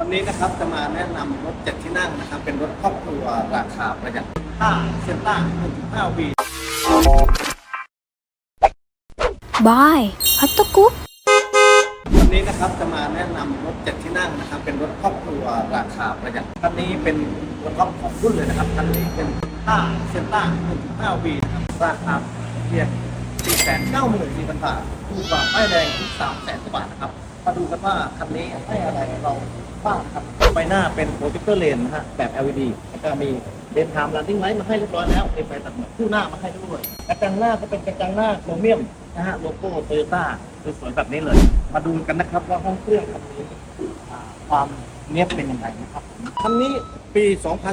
วันนี้นะครับจะมาแนะนำรถเจ็ดที่นั่งนะครับ เป็นรถครอบครัวราคาประหยัดต้าเซนต้า1.5 V บายพัตตกุ๊ปวันนี้นะครับจะมาแนะนำรถเจ็ดที่นั่งนะครับ เป็นรถครอบครัวราคาประหยัดคันนี้เป็นรถครอบของรุ่นเลยนะครับคันนี้เป็นต้าเซนต้า1.5 V นะครับราคาเพียง494,000บาทถูกกว่าป้ายแดงที่300,000กว่าบาทนะครับ มาดูกันว่าคันนี้ให้อะไรเราบ้างครับไฟหน้าเป็นโปรเจคเตอร์เลนนะฮะแบบ LED แล้วก็มีเดนไทม์ลันดิ้งไลท์มาให้เรียบร้อยแล้วเป็นไฟตัดหมอกคู่หน้ามาให้ด้วยกระจังหน้าก็เป็นกระจังหน้าโครเมียมนะฮะโลโก้โตโยต้าสวยๆแบบนี้เลย มาดูกันนะครับว่าห้องเครื่องคันนี้อ่าความเนียบเป็นยังไงนะครับคันนี้ปี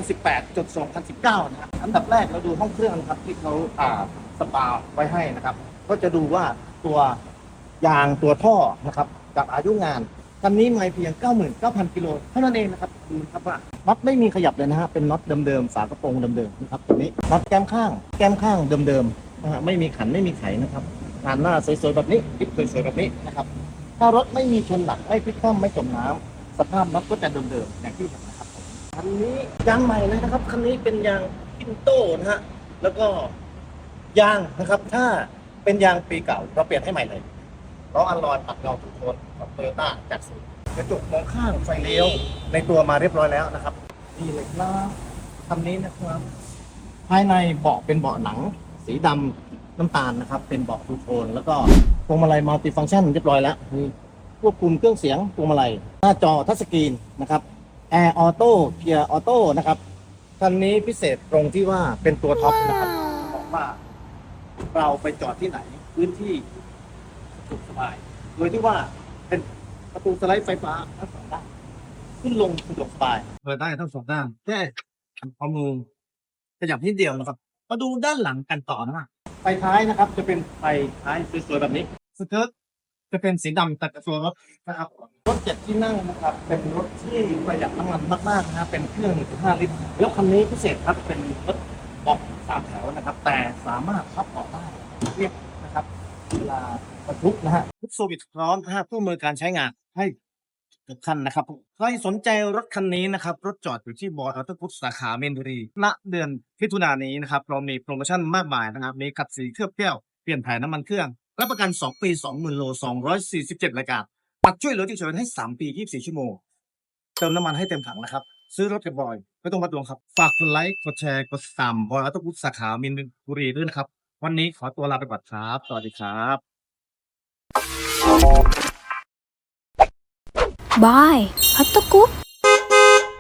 2018จน2019 นะครับอันดับแรกเราดูห้องเครื่องนะครับที่เขาอ่าสปาไว้ให้นะครับ ก็จะดูว่าตัว ยางตัวท่อนะครับกับอายุงานคันนี้ไม่เพียง 99,000กิโลเท่านั้นเองนะครับดูนะครับว่าน็อตไม่มีขยับเลยนะฮะเป็นน็อตเดิมๆฝากระโปรงเดิมๆนะครับตัวนี้น็อตแก้มข้าง แก้มข้างเดิมๆนะฮะไม่มีขันไม่มีไขนะครับงานหน้าสวยๆแบบนี้คลิปสวยๆแบบนี้นะครับถ้ารถไม่มีชนหลักไม่พลิกคว่ำไม่จมน้ำสภาพน็อตก็จะเดิมๆอย่างที่เห็นนะครับคันนี้ยางใหม่เลยนะครับคันนี้เป็นยางพินโต้นะฮะแล้วก็ยางนะครับถ้าเป็นยางปีเก่าเราเปลี่ยนให้ใหม่เลย ล้ออัลลอยปัดเงาทุกโทนของโตโยต้าจากศูนย์กระจกมองข้างไฟเลี้ยวในตัวมาเรียบร้อยแล้วนะครับนี่เลยครับคำนี้นะครับ ภายในเบาะเป็นเบาะหนัง สีดำน้ำตาลนะครับ เป็นเบาะทูโทนแล้วก็พวงมาลัยมัลติฟังก์ชันเรียบร้อยแล้วมีควบคุมเครื่องเสียงพวงมาลัยหน้าจอทัชสกรีนนะครับแอร์ออโต้เกียร์ออโต้นะครับคันนี้พิเศษตรงที่ว่าเป็นตัวท็อปนะครับบอกว่าเราไปจอดที่ไหนพื้นที่ สะดวกสบาย โดยที่ว่าเป็นประตูสไลด์ไฟฟ้าทั้งสองด้านขึ้นลงสะดวกสบายเปิดได้ทั้งสองด้านแค่ข้อมือขยับนิดเดียวนะครับ มาดูด้านหลังกันต่อนะไฟท้ายนะครับ จะเป็นไฟท้ายสวยๆแบบนี้สเกิร์ตจะเป็นสีดำตัดกับตัวรถนะครับรถเจ็ดที่นั่งนะครับ เป็นรถที่ประหยัดน้ำมันมากๆนะครับเป็นเครื่อง1.5ลิตรแล้วคันนี้พิเศษครับเป็นรถเบาะสามแถวนะครับ แต่สามารถพับเบาะได้เรียบนะครับ เวลา บรรทุกนะฮะทุกโซวิตพร้อมนะฮะผู้มือการใช้งานให้ทุกคันนะครับใครสนใจรถคันนี้นะครับ รถจอดอยู่ที่บอร์ดออโต้พุทสาขาเมนบุรีณเดือนพิถุนายนนี้นะครับเรามีโปรโมชั่นมากมายนะครับ มีขัดสีเคลือบแก้ว เปลี่ยนถ่ายน้ำมันเครื่อง รับประกัน 2 ปี 20,000 โล 247รายการปักช่วยเหลือที่เฉินให้ 3 ปี 24 ชั่วโมง เติมน้ำมันให้เต็มถังนะครับ ซื้อรถกับบอยไม่ต้องมาดวงครับ ฝากกดไลค์ กดแชร์ กดติดตามบอยออโต้พุทสาขาเมนบุรีด้วยนะครับ วันนี้ขอตัวลาไปก่อนครับ สวัสดีครับ บายพัตตกุ๊ป